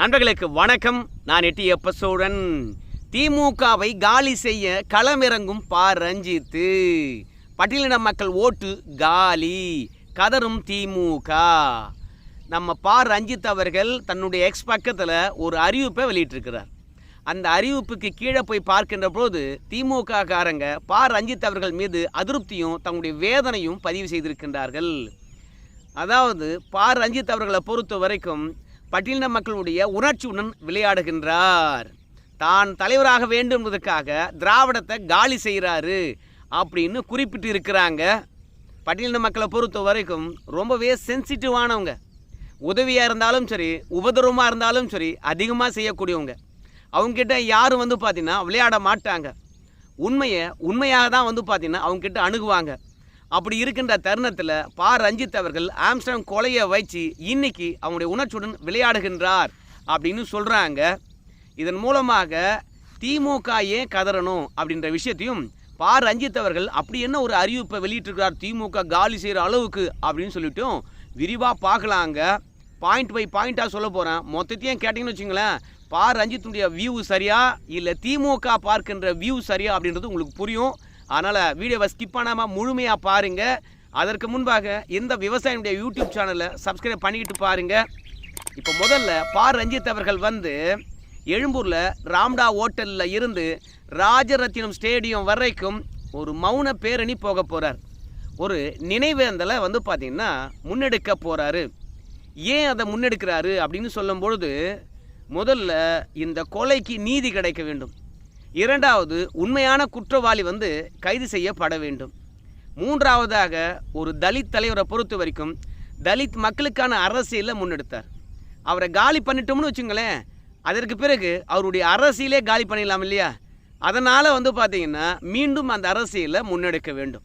நண்பர்களுக்கு வணக்கம். நான் எட்டி எப்பசோடன் திமுகவை காலி செய்ய களமிறங்கும் பா ரஞ்சித்து. பட்டியலின மக்கள் ஓட்டு காலி. கதரும் திமுக. நம்ம பா ரஞ்சித் அவர்கள் தன்னுடைய எக்ஸ் பக்கத்தில் ஒரு அறிவிப்பை வெளியிட்டிருக்கிறார். அந்த அறிவிப்புக்கு கீழே போய் பார்க்கின்ற போது திமுக காரங்க பா ரஞ்சித் அவர்கள் மீது அதிருப்தியும் தங்களுடைய வேதனையும் பதிவு செய்திருக்கின்றார்கள். அதாவது பா ரஞ்சித் அவர்களை பொறுத்த வரைக்கும் பட்டியலின மக்களுடைய உணர்ச்சியுடன் விளையாடுகின்றார். தான் தலைவராக வேண்டும் என்பதற்காக திராவிடத்தை காலி செய்கிறாரு அப்படின்னு குறிப்பிட்டு இருக்கிறாங்க பட்டியலின மக்களை பொறுத்த வரைக்கும் ரொம்பவே சென்சிட்டிவானவங்க உதவியாக இருந்தாலும் சரி உபதிரவமாக இருந்தாலும் சரி அதிகமாக செய்யக்கூடியவங்க. அவங்கக்கிட்ட யாரும் வந்து பார்த்தீங்கன்னா விளையாட மாட்டாங்க. உண்மையை உண்மையாக தான் வந்து பார்த்தீங்கன்னா அவங்கக்கிட்ட அணுகுவாங்க. அப்படி இருக்கின்ற தருணத்தில் பா. ரஞ்சித் அவர்கள் ஆம்ஸ்டாங் கொலையை வச்சு இன்னைக்கு அவங்களுடைய உணர்ச்சியுடன் விளையாடுகின்றார் அப்படின்னு சொல்கிறாங்க இதன் மூலமாக திமுக ஏன் கதறணும் அப்படின்ற விஷயத்தையும் பா. ரஞ்சித் அவர்கள் அப்படி என்ன ஒரு அறிவிப்பை வெளியிட்டிருக்கிறார் திமுக காலி செய்கிற அளவுக்கு அப்படின்னு சொல்லிட்டும் விரிவாக பார்க்கலாங்க. பாயிண்ட் பை பாயிண்ட்டாக சொல்ல போகிறேன் மொத்தத்தையும் கேட்டிங்கன்னு வச்சுங்களேன் பா. ரஞ்சித்துடைய வியூ சரியா இல்லை திமுக பார்க்கின்ற வியூ சரியா அப்படின்றது உங்களுக்கு புரியும். அதனால் வீடியோவை ஸ்கிப் பண்ணாமல் முழுமையாக பாருங்கள் அதற்கு முன்பாக இந்த விவசாயினுடைய யூடியூப் சேனலை சப்ஸ்கிரைப் பண்ணிக்கிட்டு பாருங்கள் இப்போ முதல்ல பா. ரஞ்சித் அவர்கள் வந்து எழும்பூரில் ராம்டா ஹோட்டலில் இருந்து ராஜரத்தினம் ஸ்டேடியம் வரைக்கும் ஒரு மௌன பேரணி போக போகிறார் ஒரு நினைவேந்தலை வந்து பார்த்திங்கன்னா முன்னெடுக்க போகிறாரு ஏன் அதை முன்னெடுக்கிறாரு அப்படின்னு சொல்லும் பொழுது முதல்ல இந்த கொலைக்கு நீதி கிடைக்க வேண்டும். இரண்டாவது உண்மையான குற்றவாளி வந்து கைது செய்யப்பட வேண்டும். மூன்றாவதாக ஒரு தலித் தலைவரை பொறுத்த வரைக்கும் தலித் மக்களுக்கான அரசியலை முன்னெடுத்தார். அவரை காலி பண்ணிட்டோம்னு வச்சுங்களேன் அதற்கு பிறகு அவருடைய அரசியலே காலி பண்ணிடலாம் இல்லையா? அதனால் வந்து பார்த்திங்கன்னா மீண்டும் அந்த அரசியலை முன்னெடுக்க வேண்டும்.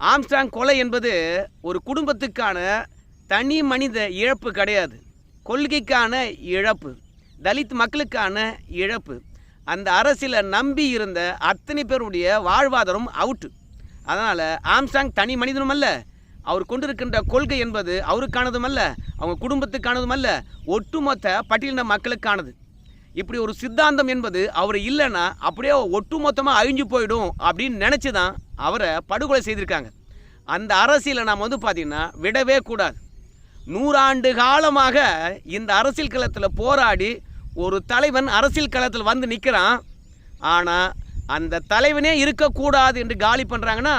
ஆம்ஸ்டாங் கொலை என்பது ஒரு குடும்பத்துக்கான தனி மனித இழப்பு கிடையாது. கொள்கைக்கான இழப்பு தலித் மக்களுக்கான இழப்பு. அந்த அரசியலை நம்பி இருந்த அத்தனை பேருடைய வாழ்வாதாரம் அவுட்டு அதனால் ஆம்சாங் தனி மனிதனும் அல்ல. அவர் கொண்டிருக்கின்ற கொள்கை என்பது அவருக்கானதும் அல்ல அவங்க குடும்பத்துக்கானதும் அல்ல ஒட்டுமொத்த பட்டியலின மக்களுக்கானது. இப்படி ஒரு சித்தாந்தம் என்பது அவர் இல்லைன்னா அப்படியே ஒட்டுமொத்தமாக அழிஞ்சு போயிடும் அப்படின்னு நினச்சி தான் அவரை படுகொலை செய்திருக்காங்க. அந்த அரசியலை நாம் வந்து பார்த்திங்கன்னா விடவே கூடாது. நூறாண்டு காலமாக இந்த அரசியல் களத்தில் போராடி ஒரு தலைவன் அரசியல் களத்தில் வந்து நிற்கிறான் ஆனால் அந்த தலைவனே இருக்கக்கூடாது என்று காலி பண்ணுறாங்கன்னா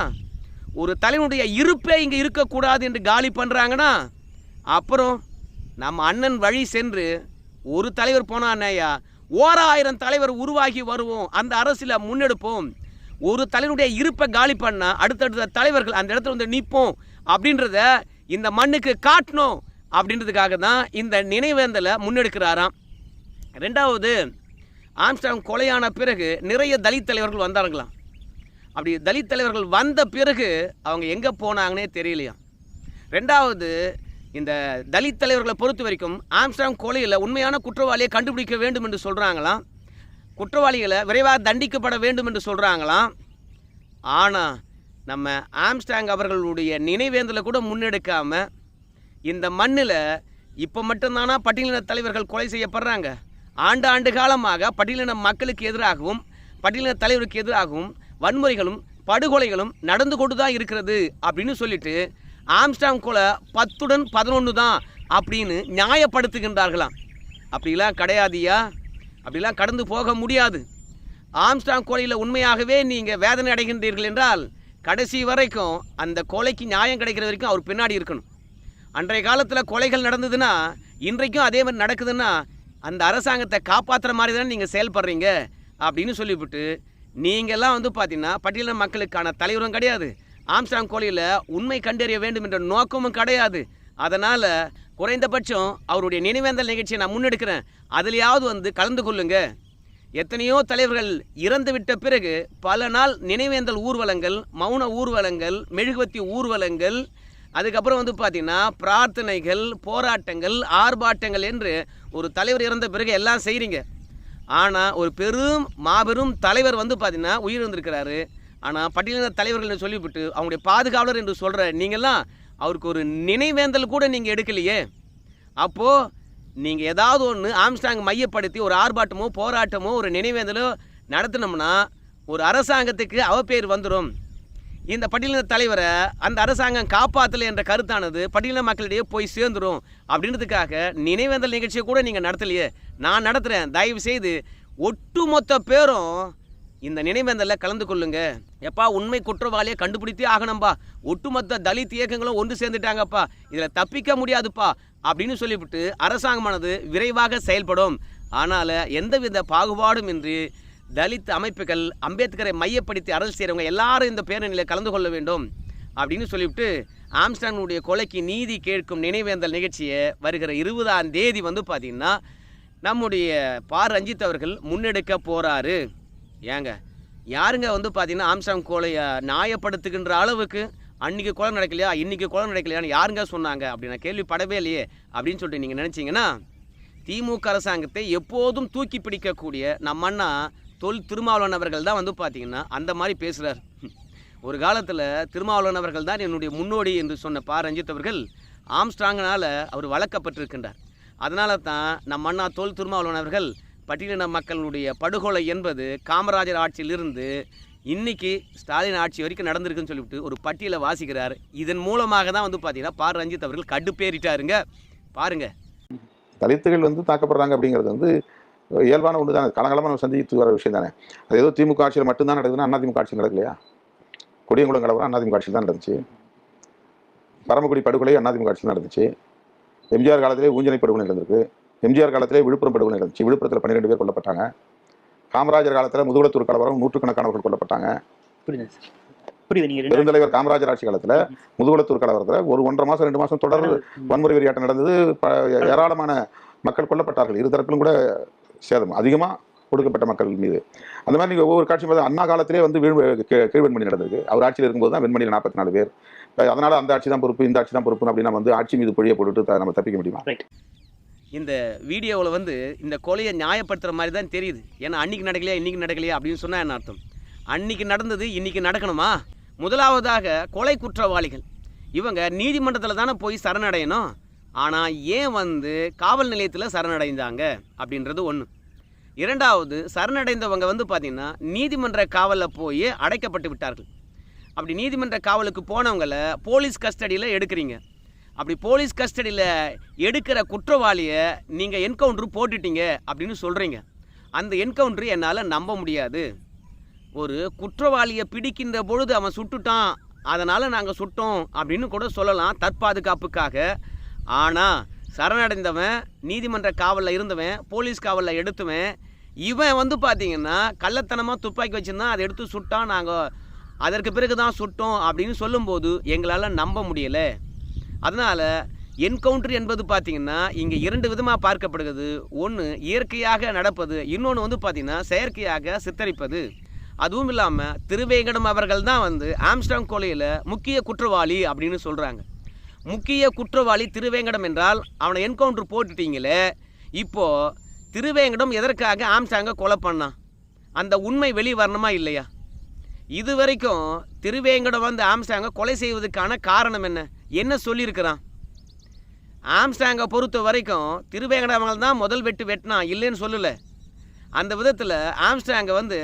ஒரு தலைவனுடைய இருப்பே இங்கே இருக்கக்கூடாது என்று காலி பண்ணுறாங்கன்னா அப்புறம் நம்ம அண்ணன் வழி சென்று ஒரு தலைவர் போனானேயா ஓராயிரம் தலைவர் உருவாகி வருவோம் அந்த அரசியலை முன்னெடுப்போம். ஒரு தலைவனுடைய இருப்பை காலி பண்ணால் அடுத்தடுத்த தலைவர்கள் அந்த இடத்துல வந்து நிற்போம் அப்படின்றத இந்த மண்ணுக்கு காட்டணும் அப்படின்றதுக்காக தான் இந்த நினைவேந்தலை முன்னெடுக்கிறாராம். ரெண்டாவது ஆம்ஸ்டாங் கொலையான பிறகு நிறைய தலித் தலைவர்கள் வந்தார்களாம். அப்படி தலித் தலைவர்கள் வந்த பிறகு அவங்க எங்கே போனாங்கன்னே தெரியலையாம். ரெண்டாவது இந்த தலித் தலைவர்களை பொறுத்த வரைக்கும் ஆம்ஸ்டாங் கொலையில் உண்மையான குற்றவாளியை கண்டுபிடிக்க வேண்டும் என்று சொல்கிறாங்களாம் குற்றவாளிகளை விரைவாக தண்டிக்கப்பட வேண்டும் என்று சொல்கிறாங்களாம் ஆனால் நம்ம ஆம்ஸ்டாங் அவர்களுடைய நினைவேந்தலை கூட முன்னெடுக்காமல் இந்த மண்ணில் இப்போ மட்டும்தானா பட்டியலின தலைவர்கள் கொலை செய்யப்படுறாங்க? ஆண்டு ஆண்டு காலமாக பட்டியலின மக்களுக்கு எதிராகவும் பட்டியலின தலைவருக்கு எதிராகவும் வன்முறைகளும் படுகொலைகளும் நடந்து கொண்டு தான் இருக்கிறது அப்படின்னு சொல்லிட்டு ஆம்ஸ்டாங் கொலை பத்துடன் பதினொன்று தான் அப்படின்னு நியாயப்படுத்துகின்றார்களாம். அப்படிலாம் கிடையாதியா அப்படிலாம் கடந்து போக முடியாது. ஆம்ஸ்டாங் கொலையில் உண்மையாகவே நீங்கள் வேதனை அடைகின்றீர்கள் என்றால் கடைசி வரைக்கும் அந்த கொலைக்கு நியாயம் கிடைக்கிற வரைக்கும் அவர் பின்னாடி இருக்கணும். அன்றைய காலத்தில் கொலைகள் நடந்ததுன்னா இன்றைக்கும் அதே மாதிரி நடக்குதுன்னா அந்த அரசாங்கத்தை காப்பாற்றுற மாதிரி தானே நீங்கள் செயல்படுறீங்க அப்படின்னு சொல்லிவிட்டு நீங்கள்லாம் வந்து பார்த்தீங்கன்னா பட்டியலின மக்களுக்கான தலைவரும் கிடையாது. ஆம்ஸ்டாங் கோழியில் உண்மை கண்டறிய வேண்டும் என்ற நோக்கமும் கிடையாது. அதனால் குறைந்தபட்சம் அவருடைய நினைவேந்தல் நிகழ்ச்சியை நான் முன்னெடுக்கிறேன். அதுலேயாவது வந்து கலந்து கொள்ளுங்க. எத்தனையோ தலைவர்கள் இறந்து விட்ட பிறகு பல நாள் நினைவேந்தல் ஊர்வலங்கள் மௌன ஊர்வலங்கள் மெழுகுவத்தி ஊர்வலங்கள் அதுக்கப்புறம் வந்து பார்த்திங்கன்னா பிரார்த்தனைகள் போராட்டங்கள் ஆர்ப்பாட்டங்கள் என்று ஒரு தலைவர் இறந்த பிறகு எல்லாம் செய்கிறீங்க ஆனால் ஒரு பெரும் மாபெரும் தலைவர் வந்து பார்த்தீங்கன்னா உயிரிழந்திருக்கிறாரு. ஆனால் பட்டியலின தலைவர்கள் சொல்லிவிட்டு அவங்களுடைய பாதுகாவலர் என்று சொல்கிற நீங்கள்லாம் அவருக்கு ஒரு நினைவேந்தல் கூட நீங்கள் எடுக்கலையே. அப்போது நீங்கள் ஏதாவது ஒன்று ஆம்ஸ்டாங் மையப்படுத்தி ஒரு ஆர்ப்பாட்டமோ போராட்டமோ ஒரு நினைவேந்தலோ நடத்தினோம்னா ஒரு அரசாங்கத்துக்கு அவப்பேர் வந்துடும் இந்த பட்டியலின தலைவரை அந்த அரசாங்கம் காப்பாற்றலை என்ற கருத்தானது பட்டியலின மக்களிடையே போய் சேர்ந்துரும் அப்படின்றதுக்காக நினைவேந்தல் நிகழ்ச்சியை கூட நீங்கள் நடத்தலையே. நான் நடத்துகிறேன் தயவு செய்து ஒட்டுமொத்த பேரும் இந்த நினைவேந்தலில் கலந்து கொள்ளுங்க. எப்பா உண்மை குற்றவாளியை கண்டுபிடித்தே ஆகணும்பா. ஒட்டுமொத்த தலித் இயக்கங்களும் ஒன்று சேர்ந்துட்டாங்கப்பா. இதில் தப்பிக்க முடியாதுப்பா அப்படின்னு சொல்லிவிட்டு அரசாங்கமானது விரைவாக செயல்படும். ஆனால் எந்தவித பாகுபாடும் இன்றி தலித் அமைப்புகள் அம்பேத்கரை மையப்படுத்தி அரசு செய்கிறவங்க எல்லாரும் இந்த பேரணியில் கலந்து கொள்ள வேண்டும் அப்படின்னு சொல்லிவிட்டு ஆம்ஸ்டானுடைய கொலைக்கு நீதி கேட்கும் நினைவேந்தல் நிகழ்ச்சியை வருகிற இருபதாம் தேதி வந்து பார்த்திங்கன்னா நம்முடைய பா. ரஞ்சித் அவர்கள் முன்னெடுக்க போகிறாரு ஏங்க யாருங்க வந்து பார்த்தீங்கன்னா ஆம்ஸ்டாங் கொலையை நியாயப்படுத்துகின்ற அளவுக்கு அன்றைக்கி கொலை நடக்கலையா இன்றைக்கி கொலை நடக்கலையான்னு யாருங்க சொன்னாங்க அப்படி நான் கேள்விப்படவே இல்லையே அப்படின்னு சொல்லிட்டு நீங்கள் நினச்சிங்கன்னா திமுக அரசாங்கத்தை எப்போதும் தூக்கி பிடிக்கக்கூடிய நம்ம அண்ணா தொல் திருமாவளவன் அவர்கள் தான் வந்து பார்த்தீங்கன்னா அந்த மாதிரி பேசுகிறார் ஒரு காலத்தில் திருமாவளவன் அவர்கள் தான் என்னுடைய முன்னோடி என்று சொன்ன பா. ரஞ்சித் அவர்கள் ஆம்ஸ்ட்ராங்கனால் அவர் வழக்கப்பட்டிருக்கின்றார் அதனால தான் நம்ம அண்ணா தொல் திருமாவளவன் அவர்கள் பட்டியலின மக்களுடைய படுகொலை என்பது காமராஜர் ஆட்சியிலிருந்து இன்னைக்கு ஸ்டாலின் ஆட்சி வரைக்கும் நடந்திருக்குன்னு சொல்லிவிட்டு ஒரு பட்டியலை வாசிக்கிறார். இதன் மூலமாக தான் வந்து பார்த்தீங்கன்னா பார் ரஞ்சித் அவர்கள் கடுப்பேறிட்டாருங்க. பாருங்க. தலித்துகள் வந்து தாக்கப்படுறாங்க அப்படிங்கிறது வந்து இயல்பான ஒன்று தானே. காலகாலமாக நம்ம சந்தித்து வர விஷயம் தானே. அது ஏதோ திமுக ஆட்சியில் மட்டும்தான் நடக்குதுன்னா அதிமுக ஆட்சியில் நடக்கலையா? கொடியங்குளம் கலவரம் அதிமுக ஆட்சியில் தான் நடந்துச்சு. பரமக்குடி படுகொலை அதிமுக ஆட்சியில் நடந்துச்சு. எம்ஜிஆர் காலத்திலே ஊஞ்சனை படுகொலை நடந்திருக்கு. எம்ஜிஆர் காலத்திலே விழுப்புரம் படுகொலை நடந்துச்சு. விழுப்புரத்தில் பன்னிரெண்டு பேர் கொல்லப்பட்டாங்க. காமராஜர் காலத்தில் முதுகுளத்தூர் கலவரம் நூற்றுக்கணக்கானவர்கள் கொல்லப்பட்டாங்க. பெருந்தலைவர் காமராஜர் ஆட்சி காலத்தில் முதுகுளத்தூர் கலவரத்தில் ஒரு ஒன்றரை மாதம் ரெண்டு மாதம் தொடர் வன்முறை வெறியாட்டம் நடந்தது. ஏராளமான மக்கள் கொல்லப்பட்டார்கள். இரு தரப்பிலும் கூட சேதம் அதிகமாக கொடுக்கப்பட்ட மக்கள் மீது. அந்த மாதிரி நீங்கள் ஒவ்வொரு காட்சி பார்த்து அண்ணா காலத்திலே வந்து வீழ் கீழ் கீழ்வெண்மணி நடந்திருக்கு. அவர் ஆட்சியில் இருக்கும்போது தான் வெண்மணியில் நாற்பத்தி நாலு பேர் அதனால அந்த ஆட்சி தான் பொறுப்பு இந்த ஆட்சி தான் பொறுப்பு அப்படின்னு நம்ம வந்து ஆட்சி மீது பொழிய போட்டுட்டு நம்ம தப்பிக்க முடியுமா? இந்த வீடியோவில் வந்து இந்த கொலையை நியாயப்படுத்துகிற மாதிரி தான் தெரியுது. ஏன்னா அன்னைக்கு நடக்கலையா இன்னைக்கு நடக்கலையா அப்படின்னு சொன்னால் என்ன அர்த்தம்? அன்னைக்கு நடந்தது இன்னைக்கு நடக்கணுமா? முதலாவதாக கொலை குற்றவாளிகள். இவங்க நீதிமன்றத்தில் தானே போய் சரணடையணும்? ஆனால் ஏன் வந்து காவல் நிலையத்தில் சரணடைந்தாங்க அப்படின்றது ஒன்று இரண்டாவது சரணடைந்தவங்க வந்து பார்த்திங்கன்னா நீதிமன்ற காவலில் போய் அடைக்கப்பட்டு விட்டார்கள். அப்படி நீதிமன்ற காவலுக்கு போனவங்களை போலீஸ் கஸ்டடியில் எடுக்கிறீங்க. அப்படி போலீஸ் கஸ்டடியில் எடுக்கிற குற்றவாளியை நீங்கள் என்கவுண்ட்ரு போட்டுட்டீங்க அப்படின்னு சொல்கிறீங்க அந்த என்கவுண்ட்ரு என்னால் நம்ப முடியாது. ஒரு குற்றவாளியை பிடிக்கின்ற பொழுது அவன் சுட்டுட்டான் அதனால் நாங்கள் சுட்டோம் அப்படின்னு கூட சொல்லலாம். தற்பாதுகாப்புக்காக ஆனால் சரணடைந்தவன் நீதிமன்ற காவலில் இருந்தவன் போலீஸ் காவலில் எடுத்துவன் இவன் வந்து பார்த்தீங்கன்னா கள்ளத்தனமாக துப்பாக்கி வச்சுருந்தான் அதை எடுத்து சுட்டான் நாங்கள் அதற்கு பிறகு தான் சுட்டோம் அப்படின்னு சொல்லும்போது எங்களால் நம்ப முடியலை. அதனால் என்கவுண்டர் என்பது பார்த்திங்கன்னா இங்கே இரண்டு விதமாக பார்க்கப்படுகிறது. ஒன்று இயற்கையாக நடப்பது இன்னொன்று வந்து பார்த்திங்கன்னா செயற்கையாக சித்தரிப்பது. அதுவும் இல்லாமல் திருவேங்கடம் அவர்கள் தான் வந்து ஆம்ஸ்டாங் கொலையில் முக்கிய குற்றவாளி அப்படின்னு சொல்கிறாங்க முக்கிய குற்றவாளி திருவேங்கடம் என்றால் அவனை என்கவுண்டர் போட்டுட்டீங்களே இப்போது திருவேங்கடம் எதற்காக ஆம்ஸ்டாங்கை கொலை பண்ணான் அந்த உண்மை வெளி வரணுமா இல்லையா? இது வரைக்கும் திருவேங்கடம் வந்து ஆம்ஸ்டாங்கை கொலை செய்வதற்கான காரணம் என்ன? என்ன சொல்லியிருக்கிறான்? ஆம்ஸ்டாங்கை பொறுத்த வரைக்கும் திருவேங்கடம் தான் முதல் வெட்டு வெட்டினான் இல்லைன்னு சொல்லலை. அந்த விதத்தில் ஆம்ஸ்டாங்கை வந்து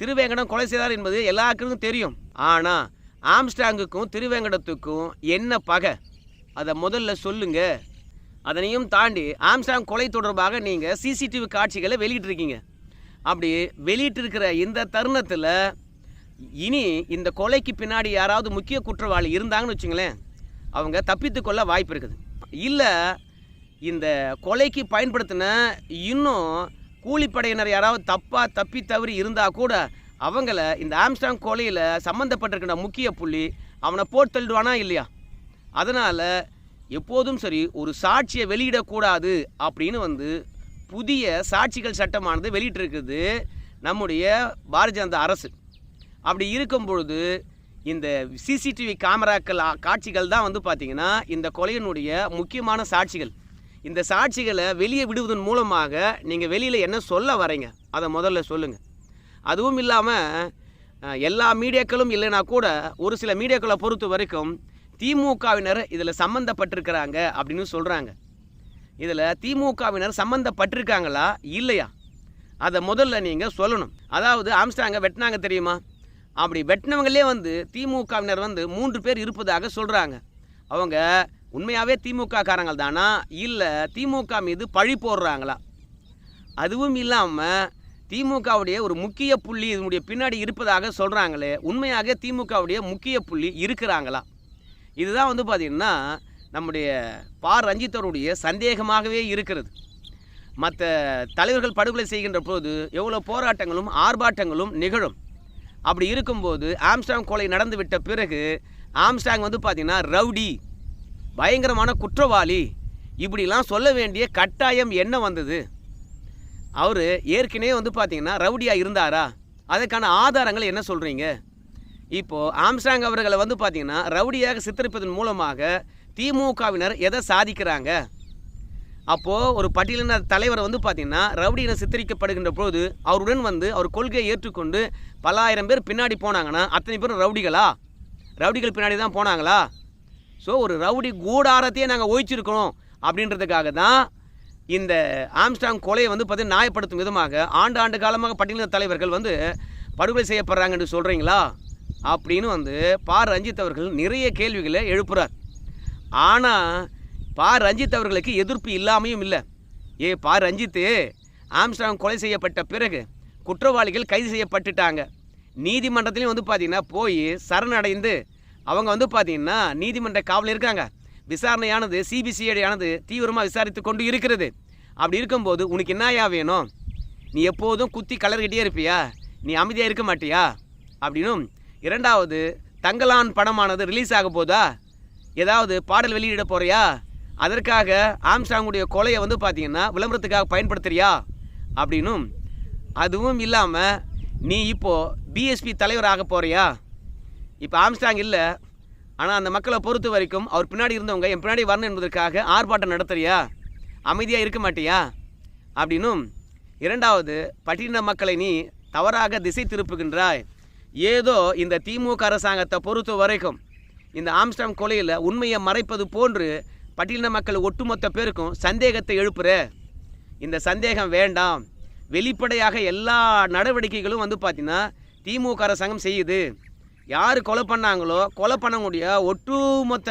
திருவேங்கடம் கொலை செய்தார் என்பது எல்லாருக்கும் தெரியும். ஆனால் ஆம்ஸ்டாங்குக்கும் திருவேங்கடத்துக்கும் என்ன பகை? அதை முதல்ல சொல்லுங்க. அதனையும் தாண்டி ஆம்ஸ்டாங் கொலை தொடர்பாக நீங்கள் சிசிடிவி காட்சிகளை வெளியிட்டிருக்கீங்க. அப்படி வெளியிட்டிருக்கிற இந்த தருணத்தில் இனி இந்த கொலைக்கு பின்னாடி யாராவது முக்கிய குற்றவாளி இருந்தாங்கன்னு வச்சுங்களேன் அவங்க தப்பித்துக்கொள்ள வாய்ப்பு இருக்குது. இல்லை இந்த கொலைக்கு பயன்படுத்தின இன்னும் கூலிப்படையினர் யாராவது தப்பாக தப்பி தவறி இருந்தால் கூட அவங்கள இந்த ஆம்ஸ்டாங் கொலையில் சம்மந்தப்பட்டிருக்கிற முக்கிய புள்ளி அவனை போட்டு தள்ளிடுவானா இல்லையா? அதனால் எப்போதும் சரி ஒரு சாட்சியை வெளியிடக்கூடாது அப்படின்னு வந்து புதிய சாட்சிகள் சட்டமானது வெளியிட்டிருக்குது நம்முடைய பாரதிய ஜனதா அரசு. அப்படி இருக்கும் பொழுது இந்த சிசிடிவி கேமராக்கள் காட்சிகள் தான் வந்து பார்த்திங்கன்னா இந்த கொலையினுடைய முக்கியமான சாட்சிகள். இந்த சாட்சிகளை வெளியே விடுவதன் மூலமாக நீங்கள் வெளியில் என்ன சொல்ல வரீங்க? அதை முதல்ல சொல்லுங்கள் அதுவும் இல்லாமல் எல்லா மீடியாக்களும் இல்லைனா கூட ஒரு சில மீடியாக்களை பொறுத்த வரைக்கும் திமுகவினர் இதில் சம்மந்தப்பட்டிருக்கிறாங்க அப்படின்னு சொல்கிறாங்க இதில் திமுகவினர் சம்மந்தப்பட்டிருக்காங்களா இல்லையா? அதை முதல்ல நீங்கள் சொல்லணும். அதாவது ஆம்ஸ்டாங்க வெட்டினாங்க தெரியுமா? அப்படி வெட்டினவங்களே வந்து திமுகவினர் வந்து மூன்று பேர் இருப்பதாக சொல்கிறாங்க அவங்க உண்மையாகவே திமுக காரங்கள் தானா? இல்லை திமுக மீது பழி போடுறாங்களா? அதுவும் இல்லாமல் திமுகவுடைய ஒரு முக்கிய புள்ளி இதனுடைய பின்னாடி இருப்பதாக சொல்கிறாங்களே உண்மையாக திமுகவுடைய முக்கிய புள்ளி இருக்கிறாங்களா? இதுதான் வந்து பார்த்திங்கன்னா நம்முடைய பா. ரஞ்சித்தருடைய சந்தேகமாகவே இருக்கிறது. மற்ற தலைவர்கள் படுகொலை செய்கின்ற போது எவ்வளோ போராட்டங்களும் ஆர்ப்பாட்டங்களும் நிகழும். அப்படி இருக்கும்போது ஆம்ஸ்டாங் கொலை நடந்து விட்ட பிறகு ஆம்ஸ்டாங் வந்து பார்த்திங்கன்னா ரவுடி பயங்கரமான குற்றவாளி இப்படிலாம் சொல்ல வேண்டிய கட்டாயம் என்ன வந்தது? அவர் ஏற்கனவே வந்து பார்த்திங்கன்னா ரவுடியாக இருந்தாரா? அதுக்கான ஆதாரங்கள் என்ன சொல்கிறீங்க இப்போது ஆம்ஸ்டாங் அவர்களை வந்து பார்த்தீங்கன்னா ரவுடியாக சித்தரிப்பதன் மூலமாக திமுகவினர் எதை சாதிக்கிறாங்க? அப்போது ஒரு பட்டியலின தலைவரை வந்து பார்த்தீங்கன்னா ரவுடியினர் சித்தரிக்கப்படுகின்ற பொழுது அவருடன் வந்து அவர் கொள்கையை ஏற்றுக்கொண்டு பல ஆயிரம் பேர் பின்னாடி போனாங்கன்னா அத்தனை பேரும் ரவுடிகளா? ரவுடிகள் பின்னாடி தான் போனாங்களா? ஸோ ஒரு ரவுடி கூடாரத்தையே நாங்கள் ஒழிச்சிருக்கணும் அப்படின்றதுக்காக தான் இந்த ஆம்ஸ்டாங் கொலையை வந்து பார்த்திங்கன்னா நியாயப்படுத்தும் விதமாக ஆண்டு ஆண்டு காலமாக பட்டியலின தலைவர்கள் வந்து படுகொலை செய்யப்படுறாங்கன்னு சொல்கிறீங்களா அப்படின்னு வந்து பா. ரஞ்சித் அவர்கள் நிறைய கேள்விகளை எழுப்புறார். ஆனால் பா. ரஞ்சித் அவர்களுக்கு எதிர்ப்பு இல்லாமையும் இல்லை. ஏ பா. ரஞ்சித்து ஆம்ஸ்டாங் கொலை செய்யப்பட்ட பிறகு குற்றவாளிகள் கைது செய்யப்பட்டுட்டாங்க. நீதிமன்றத்துலேயும் வந்து பார்த்தீங்கன்னா போய் சரணடைந்து அவங்க வந்து பார்த்தீங்கன்னா நீதிமன்ற காவலில் இருக்காங்க. விசாரணையானது சிபிசிஐடியானது தீவிரமாக விசாரித்து கொண்டு இருக்கிறது. அப்படி இருக்கும்போது உனக்கு என்னயா வேணும்? நீ எப்போதும் குத்தி கலர்கிட்டே இருப்பியா? நீ அமைதியாக இருக்க மாட்டியா? அப்படின்னும் இரண்டாவது தங்கலான் படமானது ரிலீஸ் ஆக போதா? ஏதாவது பாடல் வெளியிட போறியா? அதற்காக ஆம்ஸ்டாங்குடைய கொலையை வந்து பார்த்தீங்கன்னா விளம்பரத்துக்காக பயன்படுத்துறியா? அப்படின்னும் அதுவும் இல்லாமல் நீ இப்போது பிஎஸ்பி தலைவர் ஆக போறியா? இப்போ ஆம்ஸ்டாங் இல்லை ஆனால் அந்த மக்களை பொறுத்த வரைக்கும் அவர் பின்னாடி இருந்தவங்க என் பின்னாடி வரணும் என்பதற்காக ஆர்ப்பாட்டம் நடத்துறியா? அமைதியாக இருக்க மாட்டியா? அப்படின்னும் இரண்டாவது பட்டியலின மக்களை நீ தவறாக திசை திருப்புகின்றாய். ஏதோ இந்த திமுக அரசாங்கத்தை பொறுத்த வரைக்கும் இந்த ஆம்ஸ்டாங் கொலையில் உண்மையை மறைப்பது போன்று பட்டியலின மக்கள் ஒட்டுமொத்த பேருக்கும் சந்தேகத்தை எழுப்புற. இந்த சந்தேகம் வேண்டாம். வெளிப்படையாக எல்லா நடவடிக்கைகளும் வந்து பார்த்தீங்கன்னா திமுக அரசாங்கம் செய்யுது. யார் கொலை பண்ணாங்களோ கொலை பண்ணக்கூடிய ஒட்டுமொத்த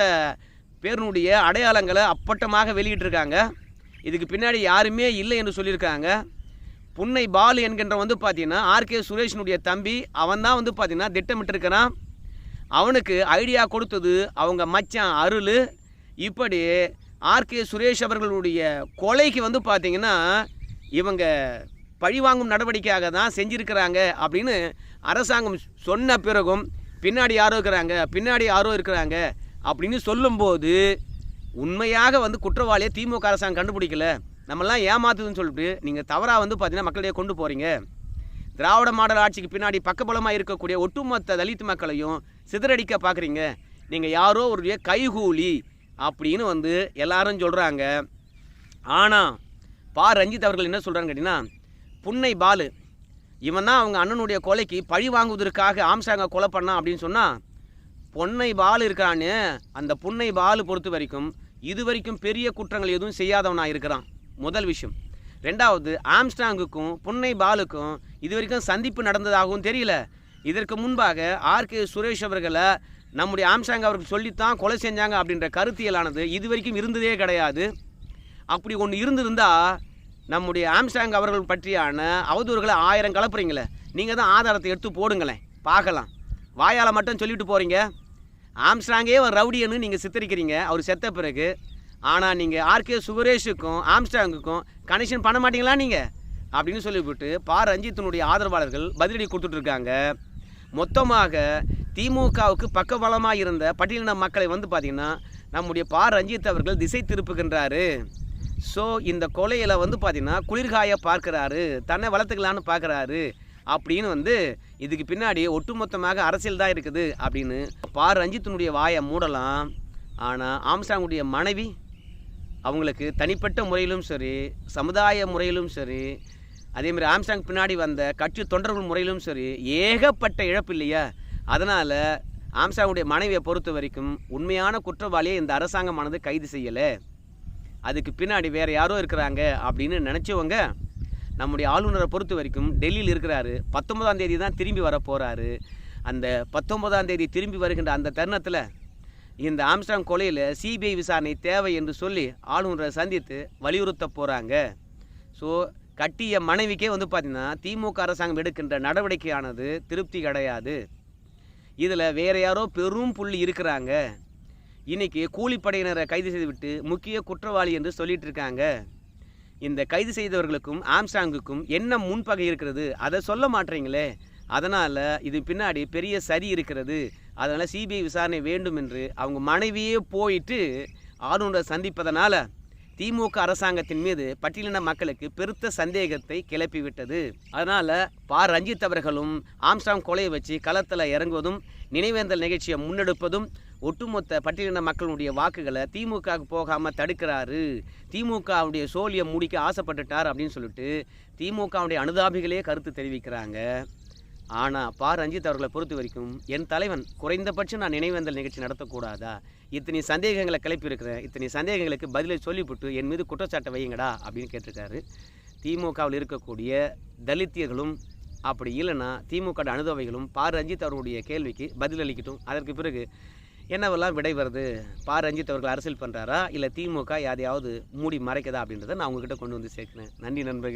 பேருனுடைய அடையாளங்களை அப்பட்டமாக வெளியிட்டிருக்காங்க. இதுக்கு பின்னாடி யாருமே இல்லை என்று சொல்லியிருக்காங்க. புன்னை பாலு என்கின்ற வந்து பார்த்தீங்கன்னா ஆர்கே சுரேஷனுடைய தம்பி. அவன் தான் வந்து பார்த்தீங்கன்னா திட்டமிட்டிருக்கிறான். அவனுக்கு ஐடியா கொடுத்தது அவங்க மச்சான் அருள். இப்படி ஆர்கே சுரேஷ் அவர்களுடைய கொலைக்கு வந்து பார்த்தீங்கன்னா இவங்க பழிவாங்கும் நடவடிக்கையாக தான் செஞ்சுருக்கிறாங்க அப்படின்னு அரசாங்கம் சொன்ன பிறகும் பின்னாடி யாரோ இருக்கிறாங்க பின்னாடி யாரோ இருக்கிறாங்க அப்படின்னு சொல்லும்போது உண்மையாக வந்து குற்றவாளியை திமுக அரசாங்கம் கண்டுபிடிக்கல. நம்மளாம் ஏமாத்துதுன்னு சொல்லிட்டு நீங்கள் தவறாக வந்து பார்த்தீங்கன்னா மக்களிடையே கொண்டு போகிறீங்க திராவிட மாடல் ஆட்சிக்கு பின்னாடி பக்கபலமாக இருக்கக்கூடிய ஒட்டுமொத்த தலித் மக்களையும் சிதறடிக்க பார்க்குறீங்க நீங்கள் யாரோ ஒரு கைகூலி அப்படின்னு வந்து எல்லாரும் சொல்கிறாங்க ஆனால் பா. ரஞ்சித் அவர்கள் என்ன சொல்கிறாங்க கேட்டிங்கன்னா புன்னை பாலு. இவன் தான் அவங்க அண்ணனுடைய கொலைக்கு பழி வாங்குவதற்காக ஆம்சாங்க கொலை பண்ணான் அப்படின்னு சொன்னால் பொன்னை பாலு இருக்கான்னு அந்த புன்னை பாலு பொறுத்த வரைக்கும் இது வரைக்கும் பெரிய குற்றங்கள் எதுவும் செய்யாதவனாக இருக்கிறான். முதல் விஷயம். ரெண்டாவது ஆம்ஸ்டாங்குக்கும் புன்னை பாலுக்கும் இது வரைக்கும் சந்திப்பு நடந்ததாகவும் தெரியல. இதற்கு முன்பாக ஆர்கே சுரேஷ் அவர்களை நம்முடைய ஆம்ஸ்டாங் அவருக்கு சொல்லித்தான் கொலை செஞ்சாங்க அப்படின்ற கருத்தியலானது இது வரைக்கும் இருந்ததே கிடையாது. அப்படி ஒன்று இருந்திருந்தால் நம்முடைய ஆம்ஸ்டாங் அவர்கள் பற்றியான அவதூறுகளை ஆயிரம் கலப்புறீங்களே. நீங்கள் தான் ஆதாரத்தை எடுத்து போடுங்களேன். பார்க்கலாம். வாயால் மட்டும் சொல்லிட்டு போகிறீங்க ஆம்ஸ்டாங்கே ஒரு ரவுடியன்னு நீங்கள் சித்தரிக்கிறீங்க. அவர் செத்த பிறகு ஆனால் நீங்கள் ஆர்கே சுவரேஷுக்கும் ஆம்ஸ்டாங்குக்கும் கனெக்ஷன் பண்ண மாட்டீங்களா நீங்கள் அப்படின்னு சொல்லிவிட்டு பா. ரஞ்சித்தினுடைய ஆதரவாளர்கள் பதிலடி கொடுத்துட்ருக்காங்க. மொத்தமாக திமுகவுக்கு பக்கபலமாக இருந்த பட்டியலின மக்களை வந்து பார்த்திங்கன்னா நம்முடைய பா. ரஞ்சித் அவர்கள் திசை திருப்புகின்றாரு. ஸோ இந்த கொலையில் வந்து பார்த்திங்கன்னா குளிர்காய பார்க்குறாரு தன்னை வளர்த்துக்கலான்னு பார்க்குறாரு அப்படின்னு வந்து இதுக்கு பின்னாடி ஒட்டுமொத்தமாக அரசியல் தான் இருக்குது அப்படின்னு பா. ரஞ்சித்தினுடைய வாயை மூடலாம். ஆனால் ஆம்சாங்குடைய மனைவி அவங்களுக்கு தனிப்பட்ட முறையிலும் சரி சமுதாய முறையிலும் சரி அதேமாதிரி ஆம்சாங் பின்னாடி வந்த கட்சி தொண்டர்கள் முறையிலும் சரி ஏகப்பட்ட இழப்பு இல்லையா? அதனால் ஆம்சாங்குடைய மனைவியை பொறுத்த வரைக்கும் உண்மையான குற்றவாளியை இந்த அரசாங்கமானது கைது செய்யலை. அதுக்கு பின்னாடி வேறு யாரோ இருக்கிறாங்க அப்படின்னு நினச்சவங்க நம்முடைய ஆளுநரை பொறுத்த வரைக்கும் டெல்லியில் இருக்கிறாரு. பத்தொன்பதாம் தேதி தான் திரும்பி வர போகிறாரு அந்த பத்தொன்பதாம் தேதி திரும்பி வருகின்ற அந்த தருணத்தில் இந்த ஆம்ஸ்டாங் கொலையில் சிபிஐ விசாரணை தேவை என்று சொல்லி ஆளுநரை சந்தித்து வலியுறுத்த போகிறாங்க ஸோ கட்டிய மனைவிக்கே வந்து பார்த்திங்கன்னா திமுக அரசாங்கம் எடுக்கின்ற நடவடிக்கையானது திருப்தி கிடையாது. இதில் வேறு யாரோ பெரும் புள்ளி இருக்கிறாங்க. இன்றைக்கி கூலிப்படையினரை கைது செய்துவிட்டு முக்கிய குற்றவாளி என்று சொல்லிட்டு இருக்காங்க. இந்த கைது செய்தவர்களுக்கும் ஆம்ஸ்டாங்குக்கும் என்ன முன்பகை இருக்கிறது? அதை சொல்ல மாட்டீங்களே. அதனால் இது பின்னாடி பெரிய சரி இருக்கிறது. அதனால் சிபிஐ விசாரணை வேண்டும் என்று அவங்க மனைவியே போயிட்டு ஆளுநரை சந்திப்பதனால் திமுக அரசாங்கத்தின் மீது பட்டியலின மக்களுக்கு பெருத்த சந்தேகத்தை கிளப்பிவிட்டது. அதனால் பா. ரஞ்சித் அவர்களும் ஆம்ஸ்டாங் கொலையை வச்சு களத்தில் இறங்குவதும் நினைவேந்தல் நிகழ்ச்சியை முன்னெடுப்பதும் ஒட்டுமொத்த பட்டியலின மக்களுடைய வாக்குகளை திமுகவுக்கு போகாமல் தடுக்கிறாரு. திமுகவுடைய சோழியை முடிக்க ஆசைப்பட்டுட்டார் அப்படின்னு சொல்லிட்டு திமுகவுடைய அனுதாபிகளே கருத்து தெரிவிக்கிறாங்க. ஆனால் பா. ரஞ்சித் அவர்களை பொறுத்த வரைக்கும் என் தலைவன் குறைந்தபட்சம் நான் நினைவேந்தல் நிகழ்ச்சி நடத்தக்கூடாதா? இத்தனை சந்தேகங்களை கிளப்பியிருக்கிறேன் இத்தனை சந்தேகங்களுக்கு பதிலை சொல்லிவிட்டு என் மீது குற்றச்சாட்டை வையுங்கடா அப்படின்னு கேட்டிருக்காரு. திமுகவில் இருக்கக்கூடிய தலித்தியர்களும் அப்படி இல்லைன்னா திமுக அனுதவைகளும் பா. ரஞ்சித் அவர்களுடைய கேள்விக்கு பதிலளிக்கட்டும் அதற்கு பிறகு என்னவெல்லாம் விடை வருது? பா. ரஞ்சித் அவர்கள் அரசியல் பண்ணுறாரா இல்லை திமுக யாரையாவது மூடி மறைக்கதா? அப்படின்றத நான் உங்ககிட்ட கொண்டு வந்து சேர்க்கிறேன். நன்றி நண்பர்கள்.